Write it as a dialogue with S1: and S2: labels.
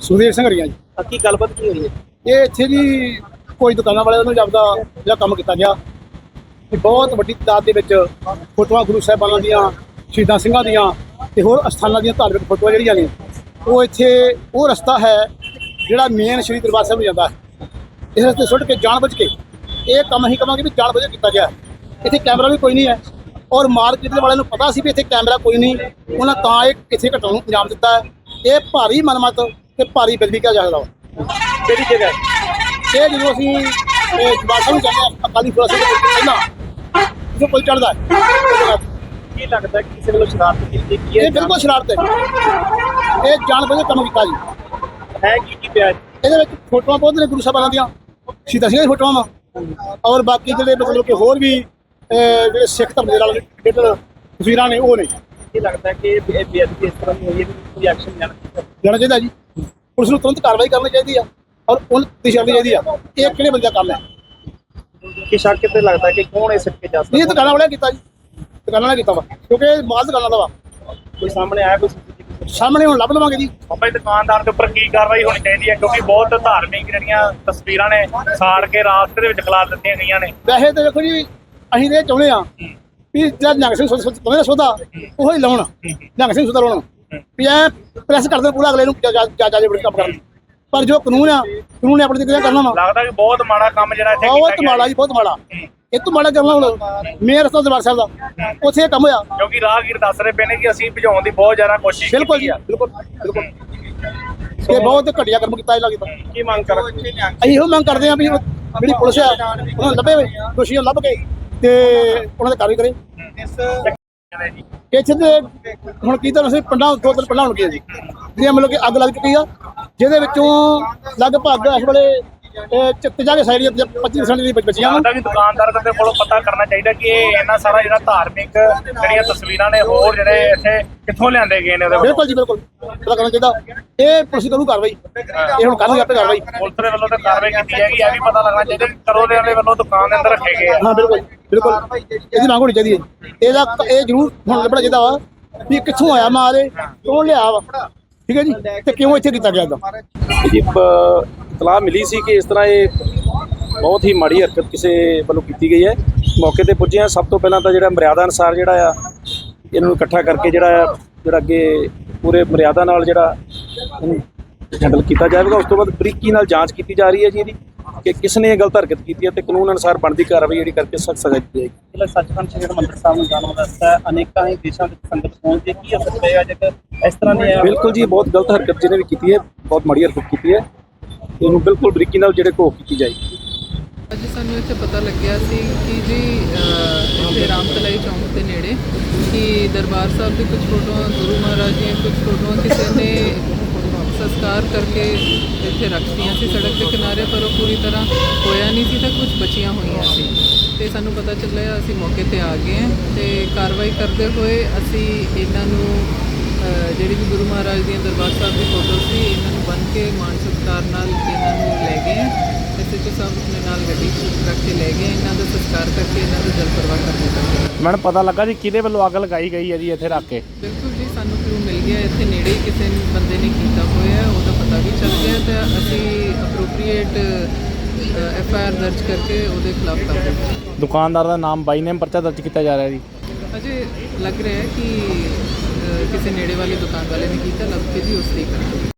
S1: ਸੁਖਦੇਵ ਸਿੰਘ ਹਰੀਆ ਜੀ।
S2: ਕੀ ਗੱਲਬਾਤ ਕੀ ਹੋਈ ਹੈ?
S1: ਇਹ ਇੱਥੇ ਜੀ ਕੋਈ ਦੁਕਾਨਾਂ ਵਾਲਿਆਂ ਨੂੰ ਜਾਪਦਾ ਜਿਹੜਾ ਕੰਮ ਕੀਤਾ ਗਿਆ। ਕਿ ਬਹੁਤ ਵੱਡੀ ਤਾਦਾਦ ਦੇ ਵਿੱਚ ਫੋਟੋਆਂ ਗੁਰੂ ਸਾਹਿਬਾਨਾਂ ਦੀਆਂ ਸ਼ਹੀਦਾਂ ਸਿੰਘਾਂ ਦੀਆਂ ਤੇ ਹੋਰ ਅਸਥਾਨਾਂ ਦੀਆਂ ਧਾਰਮਿਕ ਫੋਟੋਆਂ ਜਿਹੜੀਆਂ ਨੇ ਉਹ ਇੱਥੇ ਉਹ ਰਸਤਾ ਹੈ ਜਿਹੜਾ ਮੇਨ ਸ਼੍ਰੀ ਦਰਬਾਰ ਸਾਹਿਬ ਨੂੰ ਜਾਂਦਾ ਹੈ। ਇਸ ਰਸਤੇ ਸੁੱਟ ਕੇ ਜਾਣਬੁੱਝ ਕੇ ਇਹ ਕੰਮ ਹੀ ਕਵਾਂਗੇ ਵੀ ਜਾਣਬੁੱਝ ਕੇ ਕੀਤਾ ਗਿਆ। ਇੱਥੇ ਕੈਮਰਾ ਵੀ ਕੋਈ ਨਹੀਂ ਹੈ। ਔਰ ਮਾਰਕੀਟ ਦੇ ਵਾਲਿਆਂ ਨੂੰ ਪਤਾ ਸੀ ਵੀ ਇੱਥੇ ਕੈਮਰਾ ਕੋਈ ਨਹੀਂ। ਉਹਨਾਂ ਤਾਂ ਇਹ ਇੱਥੇ ਘਟਨਾ ਨੂੰ ਅੰਜਾਮ ਦਿੱਤਾ ਇਹ ਭਾਰੀ ਮਨਮਤ ਤੇ ਭਾਰੀ ਬੇਦਬੀ ਕਿਹਾ ਜਾ ਵਾ।
S2: ਕਿਹੜੀ ਜਗ੍ਹਾ?
S1: ਇਹ ਜਦੋਂ ਅਸੀਂ ਇਹ ਜਵਾਕਾਂ ਨੂੰ ਕਹਿੰਦੇ ਅਕਾਲੀ ਫੁਲਾ ਸਿੰਘ ਪਹਿਲਾਂ ਜੋ ਪੁਲ ਚੜਦਾ ਹੈ।
S2: ਕੀ ਲੱਗਦਾ ਕਿ ਕਿਸੇ ਵੱਲੋਂ ਸ਼ਰਾਰਤ ਕੀਤੀ ਕੀ ਹੈ
S1: ਇਹ ਬਿਲਕੁਲ ਸ਼ਰਾਰਤ ਹੈ। ਇਹ ਜਾਣ ਬੁੱਝ ਕੰਮ ਕੀਤਾ ਜੀ।
S2: ਹੈ ਕੀ ਕੀ ਪਿਆ?
S1: ਇਹਦੇ ਵਿੱਚ ਫੋਟੋਆਂ ਬਹੁਤ ਨੇ ਗੁਰੂ ਸਾਹਿਬਾਨਾਂ ਦੀਆਂ। ਸ਼ਹੀਦਾਂ ਸਿੰਘਾਂ ਦੀਆਂ ਫੋਟੋਆਂ ਔਰ ਬਾਕੀ ਜਿਹੜੇ ਮਤਲਬ ਕਿ ਹੋਰ ਵੀ ਜਿਹੜੇ ਸਿੱਖ ਧਰਮ ਦੇ ਨਾਲ ਰਿਲੇਟਡ ਤਸਵੀਰਾਂ ਨੇ ਉਹ ਨੇ।
S2: ਕੀ ਲੱਗਦਾ ਕਿ ਬੇਅਦਬੀ ਇਸ ਤਰ੍ਹਾਂ ਦੀ ਹੋਈ ਹੈ ਵੀ ਕੋਈ ਐਕਸ਼ਨ ਲੈਣਾ ਚਾਹੀਦਾ?
S1: ਜਾਣਾ ਚਾਹੀਦਾ ਜੀ। ਪੁਲਿਸ ਨੂੰ ਤੁਰੰਤ ਕਾਰਵਾਈ ਕਰਨੀ ਚਾਹੀਦੀ ਆ ਔਰ ਉਹਨਾਂ ਦੀ ਕਰਨੀ ਚਾਹੀਦੀ ਆ। ਇਹ ਕਿਹੜੇ ਬੰਦੇ ਦਾ ਕੰਮ ਹੈ?
S2: ਕਿ ਸ਼ੱਕ ਤੇ ਲੱਗਦਾ ਕਿ ਕੌਣ ਇਹ ਸਿੱਕੇ ਜਾ ਸਕਦਾ?
S1: ਇਹ ਦੁਕਾਨਾਂ ਵਾਲਿਆਂ ਕੀਤਾ ਜੀ। ਦੁਕਾਨਾਂ ਵਾਲਿਆਂ ਕੀਤਾ ਵਾ ਕਿਉਂਕਿ ਇਹ ਮਾਲ ਦੁਕਾਨਾਂ ਦਾ ਵਾ।
S2: ਕੋਈ ਸਾਹਮਣੇ ਆਇਆ ਕੋਈ
S1: ਸਾਹਮਣੇ ਹੁਣ ਲੱਭ ਲਵਾਂਗੇ ਜੀ।
S3: ਬਾਬਾ ਦੁਕਾਨਦਾਰ ਦੇ ਉੱਪਰ ਕੀ ਕਾਰਵਾਈ ਹੋਣੀ ਚਾਹੀਦੀ ਹੈ? ਕਿਉਂਕਿ ਬਹੁਤ ਧਾਰਮਿਕ ਜਿਹੜੀਆਂ ਤਸਵੀਰਾਂ ਨੇ ਸਾੜ ਕੇ ਰਾਸਤੇ ਦੇ ਵਿੱਚ ਖਿਲਾਰ ਦਿੱਤੀਆਂ ਗਈਆਂ ਨੇ।
S1: ਵੈਸੇ ਤਾਂ ਦੇਖੋ ਜੀ ਅਸੀਂ ਤਾਂ ਇਹ ਚਾਹੁੰਦੇ ਆ ਵੀ ਜਿਹੜਾ ਨਿਹੰਗ ਸਿੰਘ ਸੁਦਾ ਸੋਦਾ ਉਹ ਹੀ ਲਾਉਣ ਨਿਹੰਗ ਸਿੰਘ ਸੁਦਾ ਲਾਉਣ। ਵੀ ਐ ਪ੍ਰੈਸ ਕਰਦੇ ਪੂਰਾ ਅਗਲੇ ਨੂੰ ਜਾ ਜਾ ਜਾ ਬੜੇ ਕੰਮ ਕਰਨ। ਪਰ ਜੋ ਕਾਨੂੰਨ ਆ ਕਾਨੂੰਨ ਨੇ ਆਪਣੀ ਨਾਲ ਕਰਨਾ ਵਾ?
S3: ਲੱਗਦਾ ਕਿ ਬਹੁਤ ਮਾੜਾ ਕੰਮ ਜਿਹੜਾ ਇੱਥੇ
S1: ਬਹੁਤ ਮਾੜਾ ਜੀ ਬਹੁਤ ਮਾੜਾ। ਇਹ ਤੋਂ ਮਾੜਾ ਕਰਨਾ ਹੁਣ ਮੇਨ ਰਸਤਾ ਦਰਬਾਰ ਸਾਹਿਬ ਦਾ। ਉੱਥੇ ਇਹ ਕੰਮ ਹੋਇਆ।
S3: ਕਿਉਂਕਿ ਰਾਹਗੀਰ ਦੱਸ ਰਹੇ ਪਏ ਨੇ ਕਿ ਅਸੀਂ ਭਜਾਉਣ ਦੀ ਬਹੁਤ ਜ਼ਿਆਦਾ ਕੋਸ਼ਿਸ਼
S1: ਬਿਲਕੁਲ
S3: ਕੀਤੀ
S1: ਜੀ
S3: ਆ।
S1: ਬਿਲਕੁਲ ਬਿਲਕੁਲ। ਇਹ ਬਹੁਤ ਘਟੀਆ ਕਰਮ ਕੀਤਾ ਇਹ ਲੱਗਦਾ
S2: ਕੀ ਮੰਗ ਕਰ
S1: ਅਸੀਂ ਇਹੋ ਮੰਗ ਕਰਦੇ ਆ ਵੀ ਜਿਹੜੀ ਪੁਲਿਸ ਆ ਉਹਨਾਂ ਲੱਭੇ ਦੋਸ਼ੀਆਂ ਨੂੰ ਲੱਭ ਕੇ ਤੇ ਉਹਨਾਂ ਤੇ ਕਾਰਵਾਈ ਕਰੇ।
S3: ਨੇ ਜੀ
S1: ਇੱਥੇ ਤੇ ਹੁਣ ਕੀ ਤਾਂ ਅਸੀਂ ਪਿੰਡਾਂ ਦੋ ਤਿੰਨ ਪਿੰਡਾਂ ਹੁਣ ਗਏ ਜੀ। ਜਿਹੜੀਆਂ ਮਤਲਬ ਕਿ ਅੱਗ ਲੱਗ ਚੁੱਕੀ ਆ, ਜਿਹਦੇ ਵਿੱਚੋਂ ਲਗਭਗ ਇਸ ਵੇਲੇ ਚਿੱਤੇ ਜਾ ਕੇ ਸਾਈਡ 25% ਦੀ ਬਚ- ਬਚੀਆਂ
S3: ਲੱਗਦਾ
S1: ਵਾ
S3: ਵੀ ਦੁਕਾਨਦਾਰ ਦੇ ਕੋਲੋਂ ਪਤਾ ਕਰਨਾ ਚਾਹੀਦਾ ਕਿ ਇਹ ਇੰਨਾ ਸਾਰਾ ਜਿਹੜਾ ਧਾਰਮਿਕ ਜਿਹੜੀਆਂ ਤਸਵੀਰਾਂ ਨੇ ਹੋਰ ਜਿਹੜੇ ਇੱਥੇ ਕਿੱਥੋਂ ਲਿਆਂਦੇ ਗਏ ਨੇ ਉਹਦੇ ਵੱਲੋਂ?
S1: ਬਿਲਕੁਲ ਜੀ ਬਿਲਕੁਲ। ਪਤਾ ਕਰਨਾ ਚਾਹੀਦਾ। ਇਹ ਪੁਲਿਸ ਕਰੂ ਕਾਰਵਾਈ। ਇਹ ਹੁਣ ਕਰਨਗੇ ਆਪੇ ਕਾਰਵਾਈ।
S3: ਪੁਲਿਸ ਦੇ ਵੱਲੋਂ ਤਾਂ ਕਾਰਵਾਈ ਕੀਤੀ ਹੈਗੀ ਇਹ ਵੀ ਪਤਾ ਲੱਗਣਾ ਚਾਹੀਦਾ ਕਿ ਕਰੋ ਦੇ ਵੱਲੋਂ ਦੁਕਾਨ ਦੇ ਅੰਦਰ ਰੱਖੇ ਗਏ
S1: ਹਾਂ ਬਿਲਕੁਲ ਬਿਲਕੁਲ। ਇਹਦੀ ਮੰਗ ਹੋਣੀ ਚਾਹੀਦੀ ਹੈ ਇਹਦਾ ਇਹ ਜ਼ਰੂਰ ਹੁਣ ਲੱਭਣਾ ਚਾਹੀਦਾ ਵਾ ਵੀ ਕਿੱਥੋਂ ਆਇਆ ਮਾਲ ਇਹ ਕੌਣ ਲਿਆ ਵਾ? ਠੀਕ ਹੈ ਜੀ? ਤੇ ਕਿਉਂ ਇੱਥੇ ਕੀਤਾ ਗਿਆ ਇਹਦਾ
S4: ਜੀ। ਇਤਲਾਹ ਮਿਲੀ ਸੀ ਕਿ ਇਸ ਤਰ੍ਹਾਂ ਇਹ ਬਹੁਤ ਹੀ ਮਾੜੀ ਹਰਕਤ ਕਿਸੇ ਵੱਲੋਂ ਕੀਤੀ ਗਈ ਹੈ। ਮੌਕੇ ਤੇ ਪੁੱਜੇ ਹਾਂ। ਸਭ ਤੋਂ ਪਹਿਲਾਂ ਤਾਂ ਜਿਹੜਾ ਮਰਿਆਦਾ ਅਨੁਸਾਰ ਜਿਹੜਾ ਆ ਇਹਨਾਂ ਇਕੱਠਾ ਕਰਕੇ ਜਿਹੜਾ ਆ ਜਿਹੜਾ ਅੱਗੇ ਪੂਰੇ ਮਰਿਆਦਾ ਨਾਲ ਜਿਹੜਾ ਇਹਨੂੰ ਹੈਂਡਲ ਕੀਤਾ ਜਾਵੇਗਾ। ਉਸ ਤੋਂ ਬਾਅਦ ਬਰੀਕੀ ਨਾਲ ਜਾਂਚ ਕੀਤੀ ਜਾ ਰਹੀ ਹੈ ਜੀ ਇਹਦੀ। ਕਿ ਕਿਸ ਨੇ ਇਹ ਗਲਤ ਹਰਕਤ ਕੀਤੀ ਹੈ ਤੇ ਕਾਨੂੰਨ ਅਨੁਸਾਰ ਬਣਦੀ ਕਾਰਵਾਈ ਜਿਹੜੀ ਕਰਕੇ ਸਖਤ ਸਜ਼ਾ ਦਿੱਤੀ ਜਾਏਗੀ।
S2: ਜਿਹੜਾ ਸੱਚਖੰਡ ਸ੍ਰੀ ਹਰਿਮੰਦਰ ਸਾਹਿਬ ਨੂੰ ਜਾਣ ਹੈ ਅਨੇਕਾਂ ਹੀ ਦੇਸ਼ਾਂ ਵਿੱਚ ਸੰਗਤ ਪਹੁੰਚਦੀ ਕੀ ਅਸਰ ਪਏਗਾ ਜੇਕਰ ਇਸ ਤਰ੍ਹਾਂ ਦੀ
S4: ਬਿਲਕੁਲ ਜੀ ਬਹੁਤ ਗਲਤ ਹਰਕਤ ਜਿਹਨੇ ਵੀ ਕੀਤੀ ਹੈ ਬਹੁਤ ਮਾੜੀ ਹਰਕਤ ਕੀਤੀ ਹੈ। ਤੇ ਇਹਨੂੰ ਬਿਲਕੁਲ ਬਰੀਕੀ ਨਾਲ ਜਿਹੜੇ ਘੋਖ ਕੀਤੀ ਜਾਏਗੀ।
S5: ਅੱਜ ਸਾਨੂੰ ਇੱਥੇ ਪਤਾ ਲੱਗਿਆ ਸੀ ਕਿ ਜੀ ਇੱਥੇ ਰਾਮਤਲਾਈ ਚੌਂਕ ਦੇ ਨੇੜੇ ਕਿ ਦਰਬਾਰ ਸਾਹਿਬ ਦੀ ਕੁਝ ਫੋਟੋਆਂ ਗੁਰੂ ਮਹਾਰਾਜ ਦੀਆਂ ਕੁਝ ਫੋਟੋਆਂ ਕਿਸੇ ਨੇ ਸੰਸਕਾਰ ਕਰਕੇ ਇੱਥੇ ਰੱਖਤੀਆਂ ਸੀ। ਸੜਕ ਦੇ ਕਿਨਾਰੇ ਪਰ ਉਹ ਪੂਰੀ ਤਰ੍ਹਾਂ ਹੋਇਆ ਨਹੀਂ ਸੀ ਤਾਂ ਕੁਝ ਬਚੀਆਂ ਹੋਈਆਂ ਸੀ। ਤੇ ਸਾਨੂੰ ਪਤਾ ਚੱਲਿਆ ਅਸੀਂ ਮੌਕੇ ਤੇ ਆ ਗਏ ਤੇ ਕਾਰਵਾਈ ਕਰਦੇ ਹੋਏ ਅਸੀਂ ਇਹਨਾਂ ਨੂੰ ਜਿਹੜੀ ਵੀ ਗੁਰੂ ਮਹਾਰਾਜ ਦੀਆਂ ਦਰਬਾਰ ਸਾਹਿਬ ਦੀ ਫੋਟੋ ਸੀ ਇਹਨਾਂ ਨੂੰ ਬੰਨ ਕੇ ਮਾਨ ਸਤਿਕਾਰ ਨਾਲ ਇਹਨਾਂ ਨੂੰ ਲੈ ਗਏ। ਇਸੇ ਤੋਂ ਸਭ ਆਪਣੇ ਨਾਲ ਗੱਡੀ ਰੱਖ ਕੇ ਲੈ ਗਏ ਇਹਨਾਂ ਦਾ ਸੰਸਕਾਰ ਕਰਕੇ ਇਹਨਾਂ ਦਾ ਜਲ ਪ੍ਰਵਾਹ ਕਰ ਦਿੱਤਾ
S6: ਮੈਨੂੰ ਪਤਾ ਲੱਗਾ ਜੀ ਕਿਹਦੇ ਵੱਲੋਂ ਅੱਗ ਲਗਾਈ ਗਈ ਹੈ ਜੀ ਇੱਥੇ ਰੱਖ ਕੇ?
S5: ਬਿਲਕੁਲ ਜੀ ਸਾਨੂੰ ਮਿਲ ਗਿਆ ਇੱਥੇ ਨੇੜੇ ਹੀ ਕਿਸੇ ਬੰਦੇ ਨੇ ਕੀਤਾ ਹੋਇਆ ਹੈ, ਉਹਦਾ ਪਤਾ ਵੀ ਚੱਲ ਗਿਆ ਤੇ ਅਸੀਂ ਅਪਰੋਪਰੀਏਟ ਐਫ ਆਈ ਆਰ ਦਰਜ ਕਰਕੇ ਉਹਦੇ ਖਿਲਾਫ ਕਾਰਵਾਈ।
S6: ਦੁਕਾਨਦਾਰ ਦਾ ਨਾਮ ਬਾਈ ਨੇਮ ਪਰਚਾ ਦਰਜ ਕੀਤਾ ਜਾ ਰਿਹਾ ਜੀ
S5: ਅਜੇ ਲੱਗ ਰਿਹਾ ਹੈ ਕਿ ਅ, ਕਿਸੇ ਨੇੜੇ ਵਾਲੀ ਦੁਕਾਨ ਵਾਲੇ ਨੇ ਕੀਤਾ ਲੱਭ ਕੇ ਜੀ ਉਸ ਦੀ ਕਰਾਂਗੇ